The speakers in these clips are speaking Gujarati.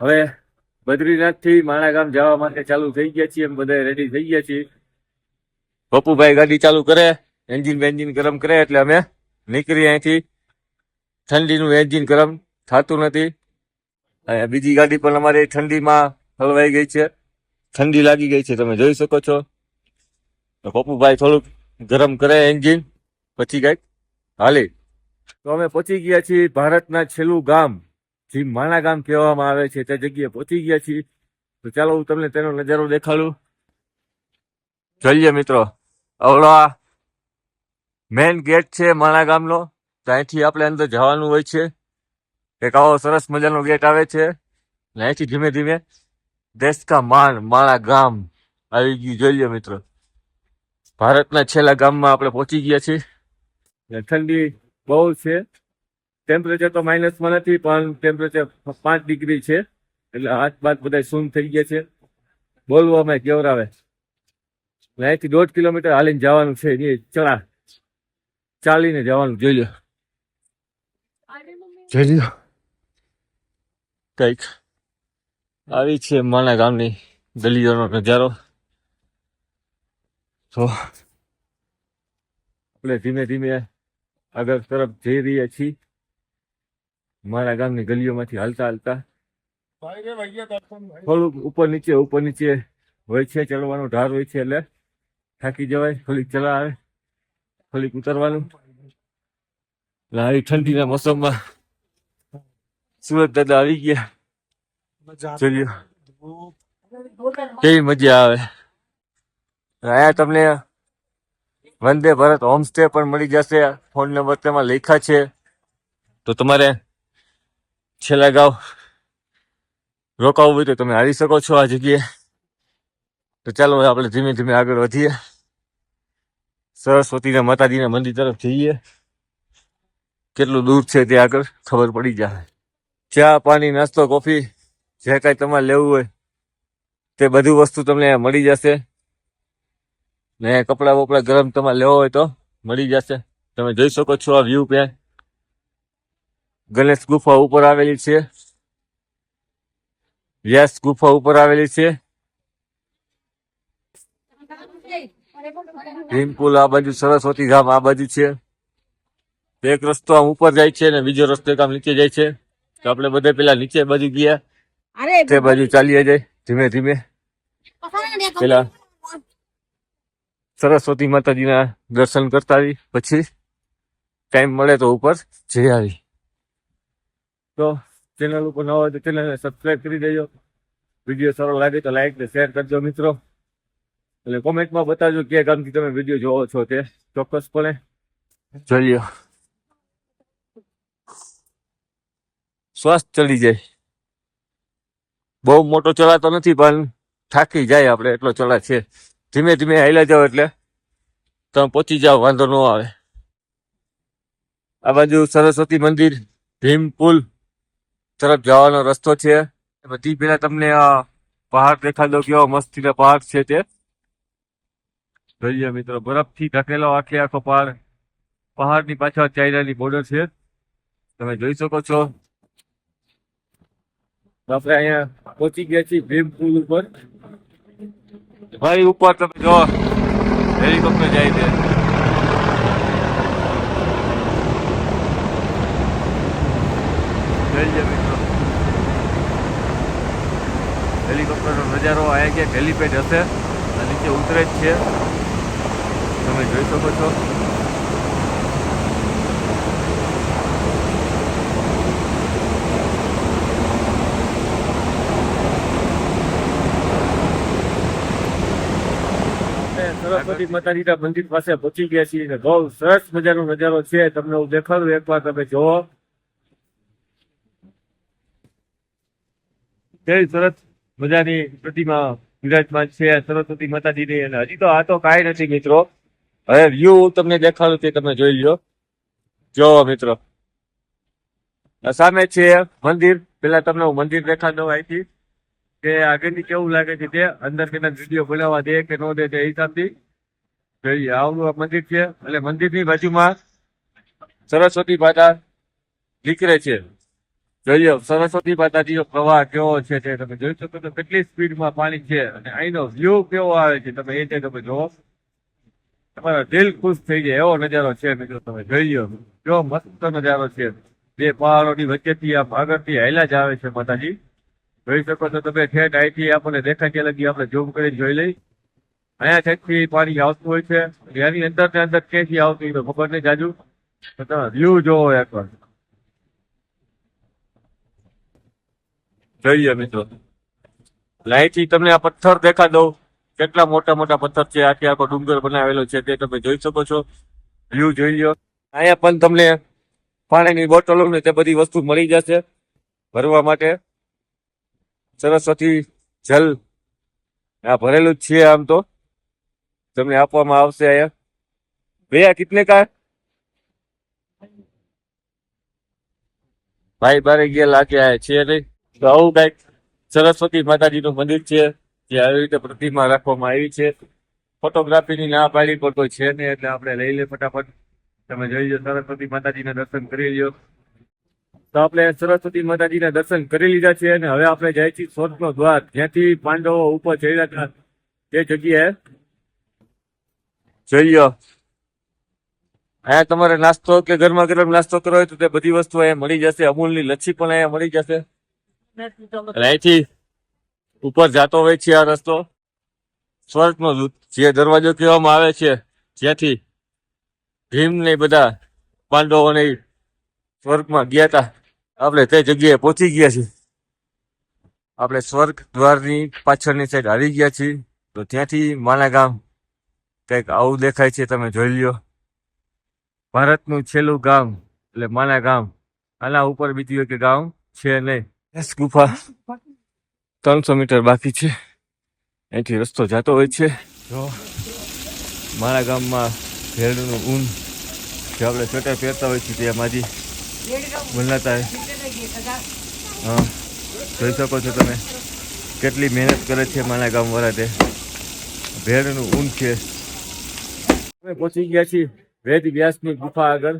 હવે બદ્રીનાથથી માણા ગામ જવા માટે ચાલુ થઈ ગયા છીએ એમ બધા રેડી થઈ ગયા છીએ. પપ્પુભાઈ ગાડી ચાલુ કરે એન્જિન બેન્જિન ગરમ કરે એટલે અમે નીકળી અહીંથી. ઠંડીનું એન્જિન ગરમ થતું નથી. અને બીજી ગાડી પણ અમારી ઠંડીમાં હલવાઈ ગઈ છે. ઠંડી લાગી ગઈ છે, તમે જોઈ શકો છો. તો પપ્પુભાઈ થોડુંક ગરમ કરે એન્જિન પછી કંઈક હાલી. તો અમે પહોંચી ગયા છીએ ભારતના છેલ્લું ગામ. જે માણા ગામ કહેવામાં આવે છે તે જગ્યાએ પહોંચી ગયા છીએ. તો ચાલો હું તમને તેનો નજારો દેખાડું. જોઈએ મિત્રો. અવળા મેઇન ગેટ છે માણા ગામનો. ત્યાંથી આપણે અંદર જવાનું હોય છે. એક આવો સરસ મજાનો ગેટ આવે છે. અને અહીંથી ધીમે ધીમે દેશ કા માન માણા ગામ આવી ગયું. જોઈએ મિત્રો. ભારતના છેલ્લા ગામમાં આપણે પહોંચી ગયા છીએ. ઠંડી બહુ છે. ટેમ્પરેચર તો માઇનસમાં નથી પણ ટેમ્પરેચર પાંચ ડિગ્રી છે. એટલે હાથ બાદ બધા સૂન થઈ ગયા છે. બોલવામાં કેવરાવે. અહીંથી દોઢ કિલોમીટર હાલીને જવાનું છે એ ચડા ચાલીને જવાનું જોઈ લો. જોઈ લો કંઈક આવી છે માના ગામની ગલીઓનો નજારો. તો આપણે ધીમે ધીમે આગળ તરફ જઈ રહ્યા છીએ. મારા ગામની ગલીઓમાંથી હાલતા હાલતા થોડુંક ઉપર નીચે ઉપર નીચે હોય છે ચડવાનો ઢાર હોય છે એટલે થાકી જવાય થોડીક ચલાવે થોડીક ઉતરવાનું. લારી ઠંડીના મોસમમાં સુરત દાદા આવી ગયા. ચલ્યો. કેવી મજા આવે. અહીંયા તમને વંદે ભારત હોમસ્ટે પણ મળી જશે. ફોન નંબર તેમાં લખ્યા છે. તો તમારે છેલ્લા ગાંવ રોકાવું હોય તો તમે આવી શકો છો આ જગ્યાએ. તો ચાલો આપણે ધીમે ધીમે આગળ વધીએ. સરસ્વતીના માતાજીના મંદિર તરફ જઈએ. કેટલું દૂર છે તે આગળ? ખબર પડી જાય. ચા, પાણી, નાસ્તો, કોફી, જે કાંઈ તમારે લેવું હોય, તે બધી વસ્તુ તમને મળી જશે. ને કપડાં બપડા ગરમ તમારે લેવો હોય તો મળી જશે. તમે જોઈ શકો છો આ વ્યૂ ત્યાં. ગણેશ ગુફા ઉપર આવેલી છે. વ્યાસ ગુફા ઉપર આવેલી છે. ભીમપુલ આ બાજુ સરસ્વતી ધામ આ બાજુ છે. એક રસ્તો આમ ઉપર જાય છે અને બીજો રસ્તો એક આમ નીચે જાય છે. તો આપણે બધે પેલા નીચે બાજુ ગયા. તે બાજુ ચાલીએ જાય ધીમે ધીમે. પેલા સરસ્વતી માતાજીના દર્શન કરતા આવી પછી ટાઈમ મળે તો ઉપર જઈ આવી તો ચેનલ ઉપર ન હોય તો ચેનલને સબસ્ક્રાઇબ કરી દેજો. વીડિયો સારો લાગે તો લાઈક ને શેર કરજો મિત્રો. એટલે કોમેન્ટમાં બતાવજો કે ગામથી તમે વીડિયો જોવો છો તે ચોક્કસપણે. જોઈ શ્વાસ ચડી જાય. બહુ મોટો ચલાતો નથી પણ થાકી જાય આપણે, એટલો ચલા છે. ધીમે ધીમે હાલ્યા જાઓ એટલે તમે પહોંચી જાઓ, વાંધો ન આવે. આ બાજુ સરસ્વતી મંદિર, ભીમ પુલ તરફ જવાનો રસ્તો છે. બધી પેલા તમને આ પહાડ દેખાડો કેવો મસ્તીના પહાડ છે તે. જોઈએ મિત્રો, બરફથી ઢકેલો આખે આખો પહાડ. પહાડની પાછળ ચાઇનાની બોર્ડર છે. તમે જોઈ શકો છો. આપણે અહીંયા પહોંચી ગયા છીએ ભીમ પુલ ઉપર. ભાઈ, ઉપર તમે જો હેલિકોપ્ટર જાય છે જોઈએ મિત્રો હેલિકોપ્ટરનો નજારો અહીંયા ક્યાંક હેલિપેડ હશે. અને નીચે ઉતરે જ છે. તમે જોઈ શકો છો. સરસ્વતી માતાજીના મંદિર પાસે પહોંચી ગયા છીએ અને બહુ સરસ મજાનો નજારો છે. તમને હું દેખાડું એકવાર, તમે જોવો કેવી સરસ મજાની પ્રતિમા વિરાજમાન છે, સરસ્વતી માતાજીની અને હજી તો આ તો કાંઈ નથી મિત્રો. હવે વ્યૂ તમને દેખાડું તે તમે જોઈ લ્યો જો મિત્રો. સામે છે મંદિર. પેલા તમને હું મંદિર દેખાડ અહીંથી કે આગળની કેવું લાગે છે તે? અંદર કેના વીડિયો બોલાવવા દે કે ન દે તે હિસાબથી. જોઈએ આવું આ મંદિર છે. એટલે મંદિરની બાજુમાં સરસ્વતી માતા નીકળે છે. જોઈએ, સરસ્વતી માતાજીનો પ્રવાહ કેવો છે તે તમે જોઈ શકો તો કેટલી સ્પીડમાં પાણી છે અને અહીંનો વ્યૂ કેવો આવે છે તમે એ તે તમે જોવો. તમારા દિલ ખુશ થઈ જાય એવો નજારો છે મિત્રો, તમે જોઈ કેવો મસ્ત નજારો છે. બે પહાડોની વચ્ચેથી આમ આગળથી હાલ્યા જ આવે છે માતાજી. જોઈ શકો છો તમે, ઠેઠ અહીંથી આપણને દેખાય ત્યાં લગી આપણે ઝૂમ કરીને જોઈ લઈ. અહીંયા ઠેઠથી પાણી આવતું હોય છે એની અંદર ને અંદર ક્યાંથી આવતું હોય તો ખબર નહીં જાજુ. તમે વ્યૂ જોવો એકવાર. જોઈએ મિત્રો. લાઈટથી તમને આ પથ્થર દેખા દઉં. કેટલા મોટા મોટા પથ્થર છે, આખી આખો ડુંગર બનાવેલો છે તે તમે જોઈ શકો છો. વ્યૂ જોઈ લો. અહીંયા પણ તમને પાણીની બોટલો ને તે બધી વસ્તુ મળી જશે ભરવા માટે. સરસ્વતી જલ આ ભરેલું જ છે આમ તો. તમને આપવામાં આવશે અહીંયા. ભૈયા, કિતને કા? ભાઈ બારે ગયા લાગે છે નહીં. તો આવું કંઈક સરસ્વતી માતાજીનું મંદિર છે, જે આવી રીતે પ્રતિમા રાખવામાં આવી છે. ફોટોગ્રાફીની ના પાડી પર કોઈ છે નહીં, એટલે આપણે લઈ લે ફટાફટ. તમે જોઈ લો, સરસ્વતી માતાજીના દર્શન કરી લ્યો. તો આપણે સરસ્વતી માતાજીના દર્શન કરી લીધા છે અને હવે આપણે જાય છીએ સ્વર્ગનો દ્વાર. જ્યાંથી પાંડવો ઉપર ચડ્યા હતા, તે જગ્યાએ જોઈ લો અહીંયા તમારે નાસ્તો કે ગરમા ગરમ નાસ્તો કરવો હોય તો તે બધી વસ્તુ અહીંયા મળી જશે. અમૂલની લચ્છી પણ અહીંયા મળી જશે. અહીંથી ઉપર જતો હોય છે આ રસ્તો. સ્વર્ગનો જે દરવાજો કહેવામાં આવે છે, જ્યાંથી ભીમ ને બધા પાંડવોને સ્વર્ગમાં ગયા હતા. આપણે તે જગ્યાએ પહોંચી ગયા છીએ. આપણે સ્વર્ગ દ્વારની પાછળની સાઈડ આવી ગયા છીએ. તો ત્યાંથી માના ગામ કંઈક આવું દેખાય છે, તમે જોઈ લ્યો. ભારતનું છેલ્લું ગામ, એટલે માના ગામ. આના ઉપર બીજું એક ગામ છે નહીં. ગુફા ત્રણસો મીટર બાકી છે. અહીંથી રસ્તો જતો હોય છે. જો મારા ગામમાં ભેળનું ઊન જે આપણે ચટાઈ પહેરતા હોય છે તેમાંથી બનાતા હા જોઈ શકો છો તમે કેટલી મહેનત કરે છે મારા ગામવાળા તે. ભેળનું ઊન છે. અમે પહોંચી ગયા છીએ વેદ વ્યાસની ગુફા આગળ.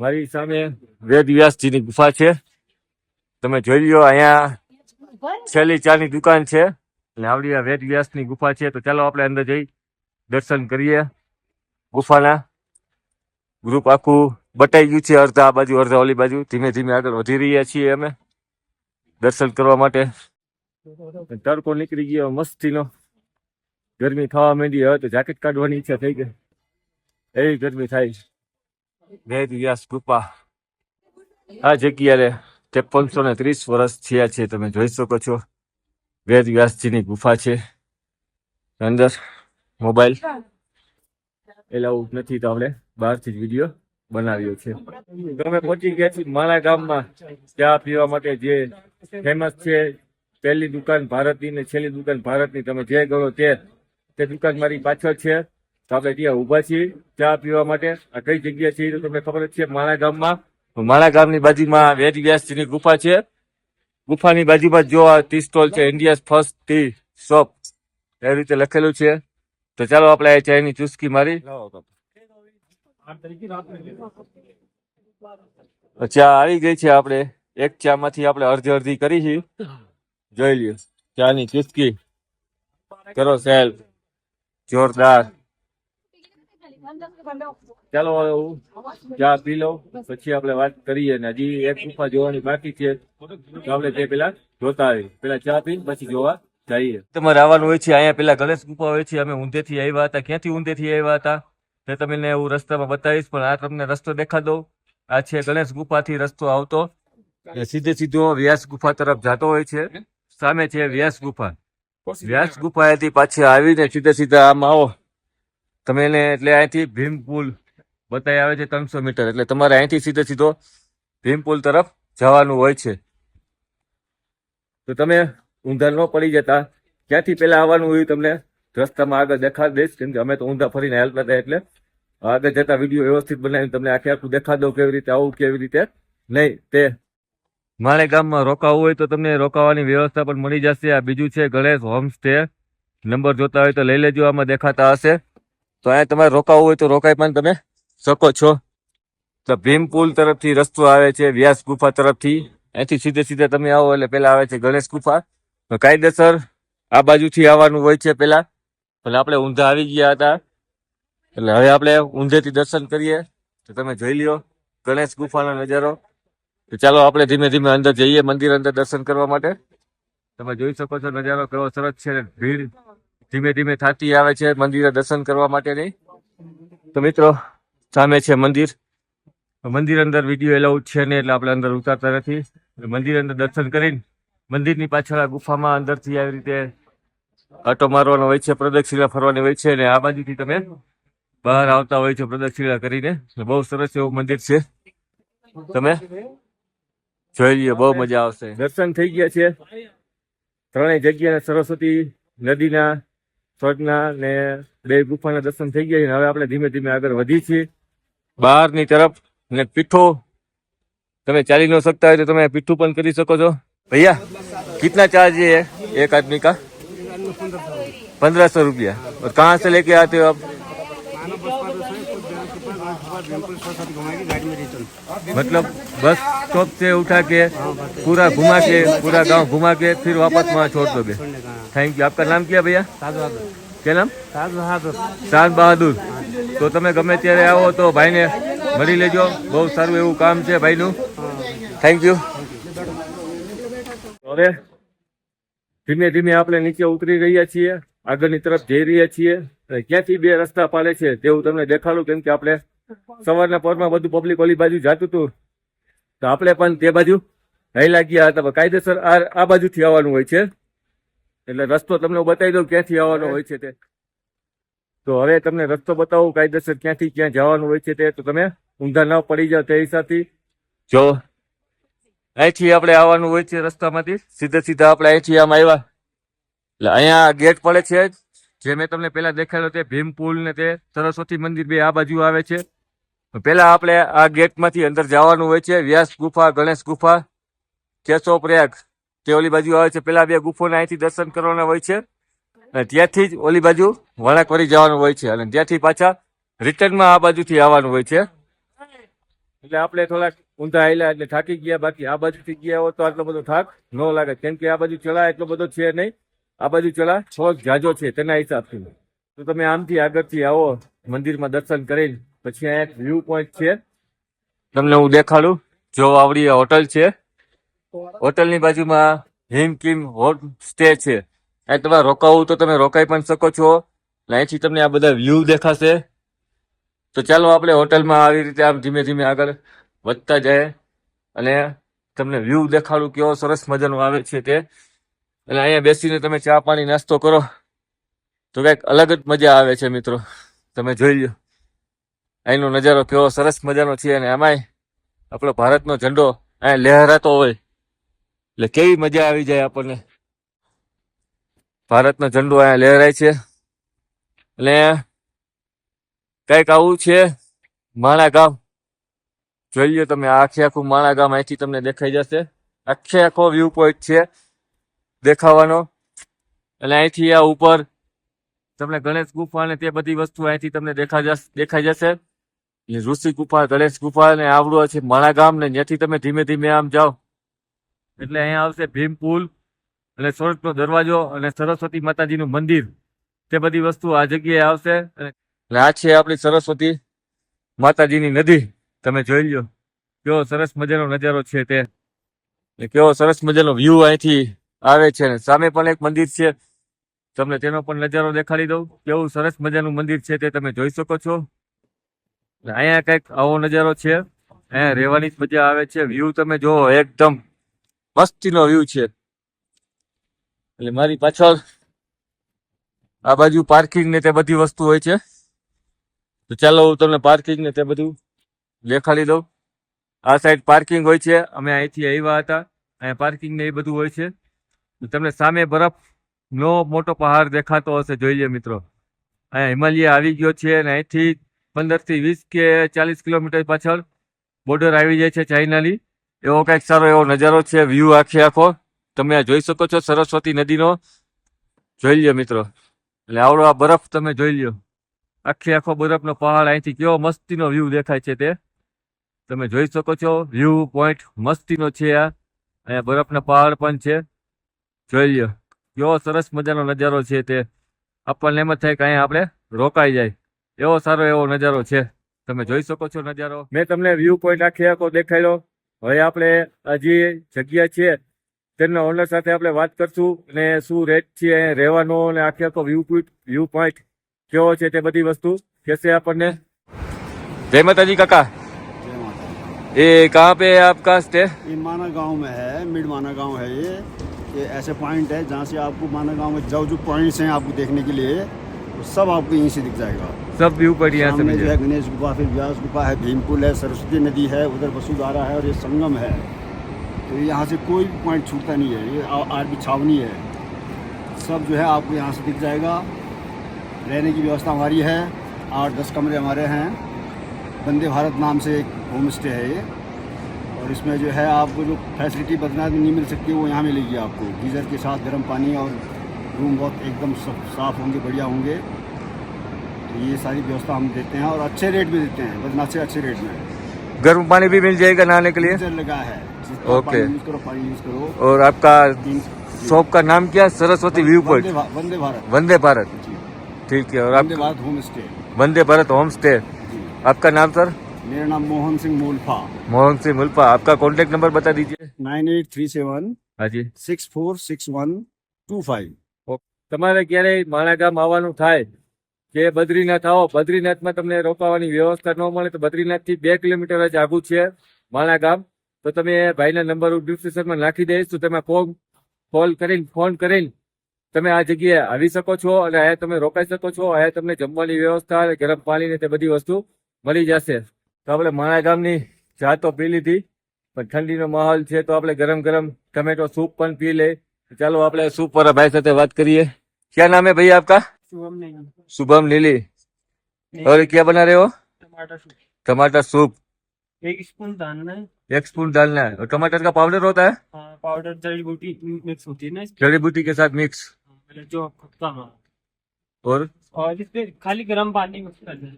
મારી સામે વેદ વ્યાસજીની ગુફા છે. તમે જોઈ લો અહીંયા છેલ્લી ચાની દુકાન છે. અને આવડી આ વેદ વ્યાસની ગુફા છે. તો ચાલો આપણે અંદર જઈ દર્શન કરીએ ગુફાના. ગ્રુપ આખું બટાઈ ગયું છે અડધા આ બાજુ અડધા ઓલી બાજુ. ધીમે ધીમે આગળ વધી રહ્યા છીએ અમે દર્શન કરવા માટે. તડકો નીકળી ગયો મસ્તીનો. ગરમી થવા માંડી. હવે તો જાકેટ કાઢવાની ઈચ્છા થઈ ગઈ. એવી ગરમી થાય. વેદ વ્યાસ ગુફા. આ જગ્યાએ ત્રેપનસો ને ત્રીસ વર્ષ થયા છે, તમે જોઈ શકો છો. વેદ વ્યાસજીની ગુફા છે. અંદર મોબાઈલ. એલાઉડ નથી તો આપણે બહારથી જ વીડિયો બનાવ્યો છે. તમે પહોંચી ગયા છીએ મારા ગામમાં. ચા પીવા માટે જે ફેમસ છે, પહેલી દુકાન ભારતની ને છેલ્લી દુકાન ભારતની. તમે જે ગણો તે તે દુકાન મારી પાછળ છે. તો આપણે ત્યાં ઊભા છીએ ચા પીવા માટે. આ કઈ જગ્યા છે એ તો તમને ખબર જ છે. મારા ગામમાં મારા ગામની બાજુમાં વેદ વ્યાસજીની ગુફા છે. ગુફાની બાજુમાં જો આ ટી સ્ટોલ છે ઇન્ડિયાઝ ફર્સ્ટ ટી શોપ એ રીતે લખેલું છે. તો ચાલો આપણે આ ચાયની ચુસ્કી મારી. ચા આવી ગઈ છે આપણે. એક ચા માંથી આપણે અડધી અડધી કરી છે. જોઈ લ્યો. ચાની ચુસ્કી. કરો સેલ જોરદાર. ચાલો, ચા પી લો. પછી આપણે વાત કરીએ ને હજી એક ગુફા જોવાની બાકી છે. તો આપણે તે પેલા જોતા આવી પેલા ચા પી પછી જોવા જઈએ. તમારે આવવાનું હોય છે, અહીંયા પેલા ગણેશ ગુફા હોય છે, અમે ઊંધેથી આવ્યા હતા. ક્યાંથી ઊંધેથી આવ્યા હતા? તે તમને હું રસ્તામાં બતાવીશ, પણ આ તમને રસ્તો દેખા દઉં. આ છે ગણેશ ગુફાથી રસ્તો આવતો. સીધે સીધો વ્યાસ ગુફા તરફ જતો હોય છે. સામે છે વ્યાસ ગુફા. વ્યાસ ગુફાએથી પાછી આવીને સીધે સીધા આમ આવો. તમે એને એટલે અહીંથી ભીમ પુલ બતાવી આવે છે ત્રણસો મીટર. એટલે તમારે અહીંથી સીધો સીધો ભીમ પુલ તરફ જવાનું હોય છે. તો તમે ઊંધા ન પડી જતા. ક્યાંથી પહેલા આવવાનું હોય તમને રસ્તામાં આગળ દેખાડ દઈશ. કેમ કે અમે તો ઊંધા ફરીને હેલ્પ હતા એટલે આગળ જતા વીડિયો વ્યવસ્થિત બનાવીને તમને આખે આખું દેખાડ દઉં કેવી રીતે આવું, કેવી રીતે નહીં, તે મારે ગામમાં રોકાવું હોય તો તમને રોકાવાની વ્યવસ્થા પણ મળી જશે. આ બીજું છે ગણેશ હોમ સ્ટે નંબર જોતા હોય તો લઈ લેજો, આમાં દેખાતા હશે. તો અહીંયા તમારે રોકાવું હોય તો રોકાઈ પણ તમે. શકો છો? તો ભીમ પુલ તરફથી રસ્તો આવે છે, વ્યાસ ગુફા તરફથી. અહીંથી સીધે સીધે તમે આવો એટલે પેલા આવે છે ગણેશ ગુફા. તો કાયદેસર આ બાજુથી આવવાનું હોય છે પેલા. એટલે આપણે ઊંધા આવી ગયા હતા. એટલે હવે આપણે ઊંધેથી દર્શન કરીએ. તો તમે જોઈ લ્યો, ગણેશ ગુફાનો નજારો. તો ચાલો આપણે ધીમે ધીમે અંદર જઈએ મંદિર અંદર દર્શન કરવા માટે. તમે જોઈ શકો છો નજારો કેવો સરસ છે. ભીડ ધીમે ધીમે થતી આવે છે મંદિરે દર્શન કરવા માટેની. તો મિત્રો સામે છે મંદિર. મંદિર અંદર વીડિયો એલાઉડ છે ને એટલે આપણે અંદર ઉતારતા નથી. મંદિર અંદર દર્શન કરીને મંદિરની પાછળ આ ગુફામાં અંદરથી આવી રીતે આટો મારવાનો હોય છે, પ્રદક્ષિણા ફરવાની હોય છે અને આ બાજુથી તમે બહાર આવતા હોય છો પ્રદક્ષિણા કરીને. બહુ સરસ એવું મંદિર છે. તમે? જોઈ લઈએ બહુ મજા આવશે. દર્શન થઈ ગયા છે. ત્રણેય જગ્યા સરસ્વતી નદીના સ્વર્ગના ને બે ગુફાના દર્શન થઈ ગયા છે. હવે આપણે ધીમે ધીમે આગળ વધી છીએ. બહારની તરફ ને પીઠો તમે ચાલી ન सकता હોય તો તમે પીઠું પણ કરી શકો છો भैया कितना चार्ज है एक आदमी का पंद्रह सौ रुपया और कहाँ से लेके आते हो आप मतलब बस स्टॉप से उठा के पूरा घुमा के पूरा गांव घुमा के फिर वापस वहाँ छोड़ दोगे थैंक यू आपका नाम क्या भैया કે નામ? સાદ બહાદુર. તો તમે ગમે ત્યારે આવો તો ભાઈને મળી લેજો. બહુ સારું એવું કામ છે ભાઈનું. થેન્ક યુ હવે ધીમે ધીમે આપણે નીચે ઉતરી રહ્યા છીએ. આગળની તરફ જઈ રહ્યા છીએ. અને ક્યાંથી બે રસ્તા પાડે છે તેવું તમને દેખાડું કેમ કે આપણે સવારના પરમાં બધું પબ્લિક ઓલી બાજુ જતું હતું. તો આપણે પણ તે બાજુ હૈલા ગયા હતા કાયદેસર આ બાજુથી આવવાનું હોય છે. એટલે રસ્તો તમને બતાવી દઉં ક્યાંથી આવવાનો હોય છે તે. તો હવે તમને રસ્તો બતાવું કાયદેસર ક્યાંથી ક્યાં જવાનું હોય છે તે. તો તમે ઊંધા ન પડી જાવ તે હિસાબથી જો અહીંથી આપણે આવવાનું હોય છે રસ્તામાંથી. સીધા સીધા આપણે અહીંથી આમ આવ્યા. એટલે અહીંયા ગેટ પડે છે જ. મેં તમને પેલા દેખાડ્યો તે ભીમપુલ ને તે સરસ્વતી મંદિર બે આ બાજુ આવે છે. પેલા આપણે આ ગેટમાંથી અંદર જવાનું હોય છે. વ્યાસ ગુફા ગણેશ ગુફા કેશો પ્રયાગ તે ઓલી બાજુ આવે છે પેલા બે ગુફોના અહીંથી દર્શન કરવાના હોય છે. અને ત્યાંથી જ ઓલી બાજુ વળાંક વળી જવાનું હોય છે. અને ત્યાંથી પાછા રિટર્નમાં આ બાજુથી આવવાનું હોય છે. એટલે આપણે થોડાક ઊંધા આવેલા એટલે થાકી ગયા બાકી આ બાજુથી ગયા હોય તો આટલો બધો થાક ન લાગે. કેમ કે આ બાજુ ચલા એટલો બધો છે નહીં. આ બાજુ ચલા થોડોક જાજો છે તેના હિસાબથી. તો તમે આમથી આગળથી આવો મંદિરમાં દર્શન કરીને. પછી અહીંયા એક વ્યૂ પોઈન્ટ છે. તમને હું દેખાડું જો આવડી હોટલ છે. હોટલની બાજુમાં હિમ કિમ હોટ સ્ટે છે. અહીં તમારે રોકાવું તો તમે રોકાઈ પણ શકો છો. અને અહીંથી તમને આ બધા વ્યૂ દેખાશે. તો ચાલો આપણે હોટલમાં આવી રીતે આમ ધીમે ધીમે આગળ વધતા જાય. અને તમને વ્યૂ દેખાડું કેવો સરસ મજાનો આવે છે તે. અને અહીંયા બેસીને તમે ચા પાણી નાસ્તો કરો. તો કંઈક અલગ જ મજા આવે છે મિત્રો. તમે જોઈ લો અહીંનો નજારો કેવો સરસ મજાનો છે. અને આમાંય આપણો ભારતનો ઝંડો અહીંયા લહેરાતો હોય. એટલે કેવી મજા આવી જાય આપણને? ભારતનો ઝંડો અહીંયા લહેરાય છે. અને કંઈક આવું છે, માણા ગામ. જોઈ લો તમે, આખે આખું માણા ગામ અહીંથી તમને દેખાઈ જશે. આખે આખો વ્યૂ પોઈન્ટ છે દેખાવાનો. અને અહીંથી આ ઉપર તમને ગણેશ ગુફા અને તે બધી વસ્તુ અહીંથી તમને દેખા જશે, દેખાઈ જશે. ઋષિ ગુફા, ગણેશ ગુફા ને આવડું છે માણા ગામ ને ત્યાંથી તમે ધીમે ધીમે આમ જાઓ. એટલે અહીંયા આવશે ભીમ પુલ અને સોરઠનો દરવાજો અને સરસ્વતી માતાજીનું મંદિર. તે બધી વસ્તુ આ જગ્યાએ આવશે અને એટલે આ છે આપણી સરસ્વતી માતાજીની નદી. તમે જોઈ લો કેવો સરસ મજાનો નજારો છે તે. કેવો સરસ મજાનો વ્યૂ અહીંથી આવે છે. સામે પણ એક મંદિર છે. તમને તેનો પણ નજારો દેખાડી દઉં. કેવું સરસ મજાનું મંદિર છે તે તમે જોઈ શકો છો. અહીંયા કંઈક આવો નજારો છે. અહીંયા રહેવાની જ મજા આવે છે. વ્યૂ તમે જોવો એકદમ મસ્તીનો વ્યૂ છે. એટલે મારી પાછળ આ બાજુ પાર્કિંગ ને તે બધી વસ્તુ હોય છે. તો ચાલો હું તમને પાર્કિંગ ને તે બધું દેખાડી દઉં. આ સાઈડ પાર્કિંગ હોય છે. અમે અહીંથી આવ્યા હતા. અહીંયા પાર્કિંગ ને એ બધું હોય છે. તમને સામે બરફ નો મોટો પહાડ દેખાતો હશે. જોઈ લે મિત્રો. અહીંયા હિમાલય આવી ગયો છે અને અહીંથી પંદરથી વીસ કે ચાલીસ કિલોમીટર પાછળ બોર્ડર આવી જાય છે ચાઇનાની. એવો કંઈક સારો એવો નજારો છે વ્યૂ આખે આખો. તમે આ જોઈ શકો છો સરસ્વતી નદીનો. જોઈ લ્યો મિત્રો. એટલે આવડો આ બરફ તમે જોઈ લ્યો. આખે આખો બરફનો પહાડ અહીંથી કેવો મસ્તીનો વ્યૂ દેખાય છે તે. તમે જોઈ શકો છો વ્યૂ પોઈન્ટ મસ્તીનો છે આ. અહીંયા બરફના પહાડ પણ છે. જોઈ લ્યો. કેવો સરસ મજાનો નજારો છે તે. આપણને એમ જ થાય કે અહીંયા આપણે રોકાઈ જાય. એવો સારો એવો નજારો છે. તમે જોઈ શકો છો નજારો. મેં તમને વ્યૂ પોઈન્ટ આખી આખો દેખાડ્યો. હવે આપણે હજી જગ્યા છે તેમના ઓનર સાથે આપણે વાત કરશું અને શું રેટ છે અહીંયા રહેવાનો અને આખી આખો વ્યૂ પોઈન્ટ વ્યૂ પોઈન્ટ કેવો છે તે બધી વસ્તુ કહેશે આપણને જય માતાજી કાકા जय माता ये कहाँ पे है आपका स्टे दी। ये माना गांव में है मिड माना गांव है ये ये ऐसे पॉइंट है जहाँ से आपको माना गांव में जो जो पॉइंट्स हैं आपको देखने के लिए वो सब आपको यहीं से दिख जाएगा। सब व्यू बढ़िया से जो है गणेश गुफा फिर व्यास गुफा है भीमपुल है सरस्वती नदी है उधर वसुधारा है और ये संगम है। तो यहाँ से कोई भी पॉइंट छूटता नहीं है ये आर भी छावनी है। सब जो है आपको यहाँ से दिख जाएगा। रहने की व्यवस्था हमारी है। आठ दस कमरे हमारे हैं। वंदे भारत नाम से एक होम स्टे है ये। और इसमें जो है आपको जो फैसिलिटी बदनाथ में नहीं मिल सकती वो यहाँ मिलेगी आपको। गीज़र के साथ गर्म पानी और रूम बहुत एकदम साफ़ होंगे बढ़िया होंगे। तो ये सारी व्यवस्था हम देते हैं और अच्छे रेट में देते हैं बदना से अच्छे रेट में। गर्म पानी भी मिल जाएगा नहाने के लिए? लगा है ओके और आपका शॉप का नाम क्या? Saraswati view point Vande Bharat. वंदे भारत। ठीक है और आप Vande Bharat home stay Vande Bharat home stay आपका नाम सर? मेरा नाम मोहन सिंह मुल्फा। मोहन सिंह मुल्फा। आपका कॉन्टेक्ट नंबर बता दीजिए। नाइन एट थ्री सेवन हाँ जी। Six four six one two five. તમારે ક્યારેય માણા ગામ આવવાનું થાય કે બદ્રીનાથ આવો, બદ્રીનાથમાં તમને રોકાવાની વ્યવસ્થા ન મળે તો બદ્રીનાથથી બે કિલોમીટર જ આગું છે માણા ગામ. તો તમે ભાઈના નંબર ડિસ્ક્રિપ્શનમાં નાખી દઈશ, તો તમે ફોન કોલ કરીને, ફોન કરીને તમે આ જગ્યાએ આવી શકો છો અને અહીંયા તમે રોકાઈ શકો છો. અહીંયા તમને જમવાની વ્યવસ્થા અને ગરમ પાણી ને તે બધી વસ્તુ મળી જશે. તો આપણે માણા ગામની ચા તો પી લીધી, પણ ઠંડીનો માહોલ છે તો આપણે ગરમ ગરમ ટમેટો સૂપ પણ પી લે ચાલો આપણે સૂપ વાળા ભાઈ સાથે વાત કરીએ क्या नाम है भैया आपका शुभम नहीं शुभम नीली और क्या बना रहे हो टमाटर सूप टमाटर सूप एक स्पून डालना है एक स्पून डालना है और टमाटर का पाउडर होता है हाँ, पाउडर जड़ी बूटी मिक्स होती है ना इसमें जड़ी बूटी के साथ मिक्स मतलब जो खट्टा हाँ और और इस पे खाली गर्म पानी मिक्स करना है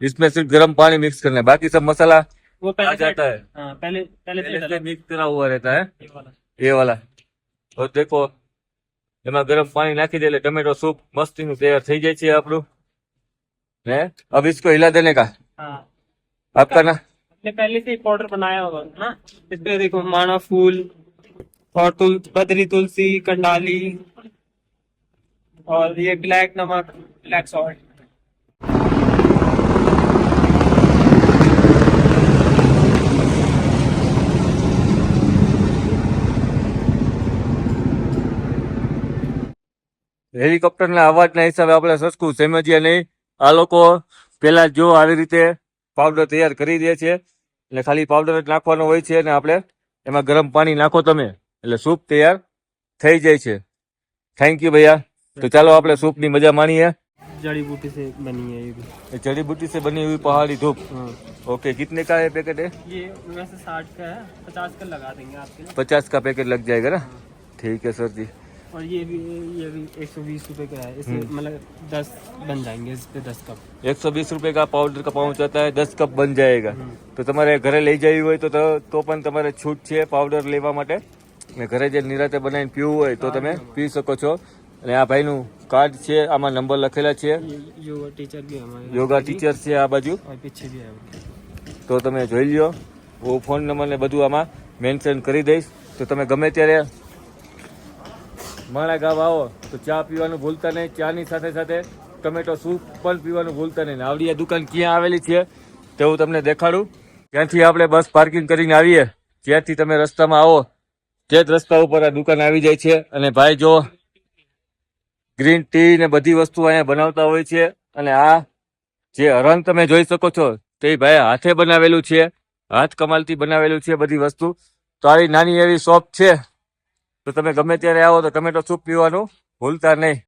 इसमें सिर्फ गर्म पानी मिक्स करना है बाकी सब मसाला वो आ पहले से- जाता है हाँ पहले पहले से पहले से डाला मिक्स करा हुआ रहता है ये वाला ये वाला और देखो એમાં ગરમ પાણી નાખી દે એટલે ટમેટો સૂપ મસ્તીનું તૈયાર થઈ જાય છે આપણું ને अब इसको हिला देने का हाँ आपका ना हमने पहले से ही पाउडर बनाया होगा ना इस पे देखो माना फूल और तुल बद्री तुलसी कंडाली और ये ब्लैक नमक ब्लैक सॉल्ट હેલિકોપ્ટરના અવાજના હિસાબે આપણે સસકું સમજીએ નહીં આ લોકો પેલા જો આવી રીતે પાવડર તૈયાર કરી દે છે એટલે ખાલી પાવડર જ નાખવાનો હોય છે અને આપણે એમાં ગરમ પાણી નાખો તમે એટલે સૂપ તૈયાર થઈ જાય છે થેન્ક યુ ભૈયા તો ચાલો આપણે સૂપની મજા માણીએ जड़ी बूटी से बनी है ये भी ये जड़ी बूटी से बनी हुई पहाड़ी धूप हाँ ओके कितने का है पैकेट है ये वैसे साठ का है पचास का लगा देंगे आपके लिए पचास का पैकेट लग जाएगा ना ठीक है सर जी और ये भी ये भी एक सौ बीस रुपए का है इससे मतलब दस बन जाएंगे इस पे दस कप एक सौ बीस रुपये का पाउडर का पाउच आता है दस कप बन जाएगा તો તમારે ઘરે લઈ જવી હોય તો તો- તો પણ તમારે છૂટ છે પાવડર લેવા માટે ને ઘરે જે નિરાતે બનાવીને પીવું હોય તો તમે પી શકો છો અને આ ભાઈનું કાર્ડ છે આમાં નંબર લખેલા છે ये योगा टीचर भी है हमारे યોગા ટીચર છે આ બાજુ और पीछे भी है वो। તો તમે જોઈ લ્યો હું ફોન નંબર ને બધું આમાં મેન્શન કરી દઈશ તો તમે ગમે ત્યારે માણા ગામ આવો, તો ચા પીવાનું ભૂલતા નહીં, ચાની સાથે સાથે ટમેટો સૂપ પણ પીવાનું ભૂલતા નહીં. આવડી આ દુકાન ક્યાં આવેલી છે, તે હું તમને દેખાડું. ત્યાંથી આપણે બસ પાર્કિંગ કરીને આવીએ. ત્યાંથી તમે રસ્તામાં આવો તે જ રસ્તા ઉપર આ દુકાન આવી જાય છે. અને ભાઈ જો ગ્રીન ટી ને બધી વસ્તુ અહીંયા બનાવતા હોય છે. અને આ જે હરણ તમે જોઈ શકો છો, તે ભાઈ હાથે બનાવેલું છે. હાથ કમાલથી બનાવેલું છે બધી વસ્તુ. તો આવી નાની એવી શોપ છે. તો તમે ગમે ત્યારે આવો તો ટમેટો સૂપ પીવાનું ભૂલતા નહીં.